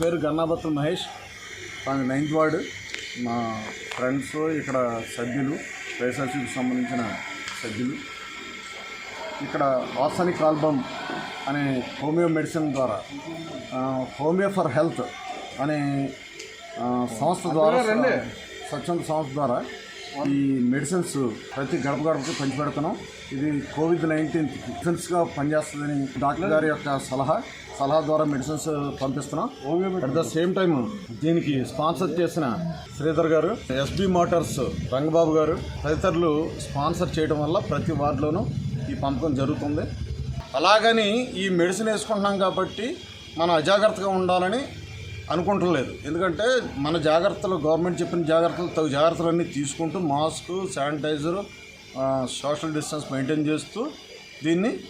పేరు గన్నాబత్తు మహేష్. తాను ninth ward. మా ఫ్రెండ్స్ ఇక్కడ సభ్యులు వైఎస్ఆర్సీకి సంబంధించిన సభ్యులు. ఇక్కడ ఆర్సానిక్ ఆల్బమ్ అనే హోమియో మెడిసిన్ ద్వారా హోమియో ఫర్ హెల్త్ అనే సంస్థ ద్వారా స్వచ్ఛంద సంస్థ ద్వారా ఈ మెడిసిన్స్ ప్రతి గడప గడపకి పంచిపెడుతున్నాం. ఇది కోవిడ్ నైన్టీన్ మెడిసిన్స్గా పనిచేస్తుందని డాక్టర్ గారి యొక్క సలహా సలహా ద్వారా మెడిసిన్స్ పంపిస్తున్నాం. అట్ ద సేమ్ టైం దీనికి స్పాన్సర్ చేసిన శ్రీధర్ గారు ఎస్బి మోటార్స్ రంగబాబు గారు తదితరులు స్పాన్సర్ చేయడం వల్ల ప్రతి వార్డులోనూ ఈ పంపకం జరుగుతుంది. అలాగని ఈ మెడిసిన్ వేసుకుంటున్నాం కాబట్టి మనం అజాగ్రత్తగా ఉండాలని అనుకుంటలేదు. ఎందుకంటే మన జాగ్రత్తలు గవర్నమెంట్ చెప్పిన జాగ్రత్తలు తగు జాగ్రత్తలన్నీ తీసుకుంటూ mask sanitiser social distance maintain చేస్తూ దీన్ని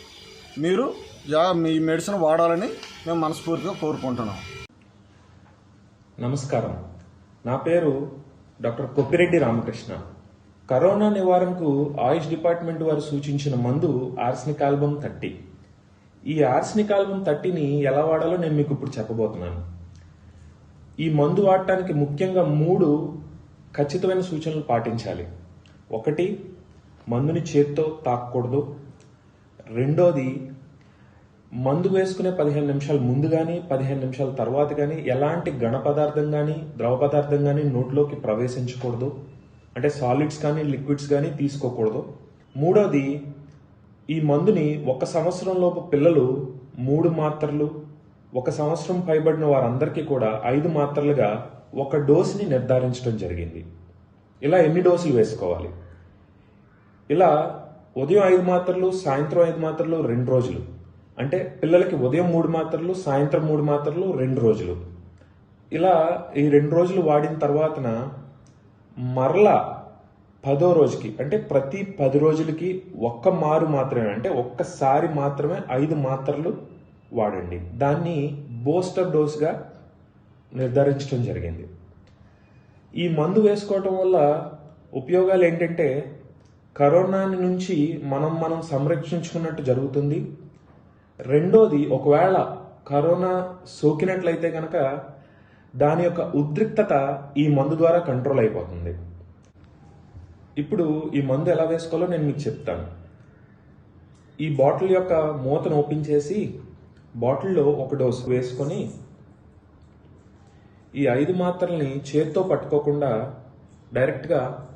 మీరు జా మీ మెడిసిన్ వాడాలని మేము మనస్ఫూర్తిగా కోరుకుంటున్నాం. నమస్కారం. నా పేరు డాక్టర్ కొప్పిరెడ్డి రామకృష్ణ. కరోనా నివారణకు ఆయుష్ డిపార్ట్మెంట్ వారు సూచించిన మందు ఆర్స్నిక్ ఆల్బమ్ థర్టీ. ఈ ఆర్స్నిక్ ఆల్బమ్ థర్టీని ఎలా వాడాలో నేను మీకు ఇప్పుడు చెప్పబోతున్నాను. ఈ మందు వాడటానికి ముఖ్యంగా మూడు ఖచ్చితమైన సూచనలు పాటించాలి. ఒకటి మందుని చేత్తో తాకూడదు రెండోది మందు వేసుకునే పదిహేను నిమిషాల ముందు కానీ పదిహేను నిమిషాల తర్వాత కానీ ఎలాంటి ఘన పదార్థం కానీ ద్రవ పదార్థం కానీ నోట్లోకి ప్రవేశించకూడదు. అంటే సాలిడ్స్ కానీ లిక్విడ్స్ కానీ తీసుకోకూడదు. మూడోది ఈ మందుని ఒక సంవత్సరంలోపు పిల్లలు మూడు మాత్రలు ఒక సంవత్సరం పైబడిన వారందరికీ కూడా ఐదు మాత్రలుగా ఒక డోసుని నిర్ధారించడం జరిగింది. ఇలా ఎన్ని డోసులు వేసుకోవాలి? ఇలా ఉదయం ఐదు మాత్రలు సాయంత్రం ఐదు మాత్రలు రెండు రోజులు. అంటే పిల్లలకి ఉదయం మూడు మాత్రలు సాయంత్రం మూడు మాత్రలు రెండు రోజులు. ఇలా ఈ రెండు రోజులు వాడిన తర్వాతన మరలా పదో రోజుకి అంటే ప్రతి పది రోజులకి ఒక్క మారు మాత్రమే అంటే ఒక్కసారి మాత్రమే ఐదు మాత్రలు వాడండి. దాన్ని బూస్టర్ డోస్గా నిర్ధారించడం జరిగింది. ఈ మందు వేసుకోవటం వల్ల ఉపయోగాలు ఏంటంటే కరోనా నుంచి మనం మనం సంరక్షించుకున్నట్టు జరుగుతుంది. రెండోది ఒకవేళ కరోనా సోకినట్లయితే కనుక దాని యొక్క ఉద్రిక్తత ఈ మందు ద్వారా కంట్రోల్ అయిపోతుంది. ఇప్పుడు ఈ మందు ఎలా వేసుకోవాలో నేను మీకు చెప్తాను. ఈ బాటిల్ యొక్క మూతను ఓపెన్ చేసి బాటిల్లో ఒక డోస్ వేసుకొని ఈ ఐదు మాత్రల్ని చేత్తో పట్టుకోకుండా డైరెక్ట్గా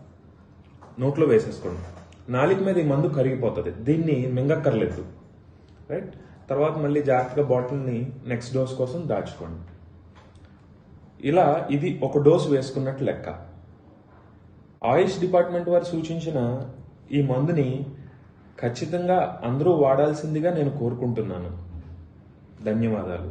నోట్లో వేసేసుకోండి. నాలుగు మీద ఈ మందు కరిగిపోతుంది. దీన్ని మింగక్కర్లేదు. రైట్? తర్వాత మళ్ళీ జాగ్రత్తగా బాటిల్ని నెక్స్ట్ డోస్ కోసం దాచుకోండి. ఇలా ఇది ఒక డోస్ వేసుకున్నట్టు లెక్క. ఆయుష్ డిపార్ట్మెంట్ వారు సూచించిన ఈ మందుని ఖచ్చితంగా అందరూ వాడాల్సిందిగా నేను కోరుకుంటున్నాను. ధన్యవాదాలు.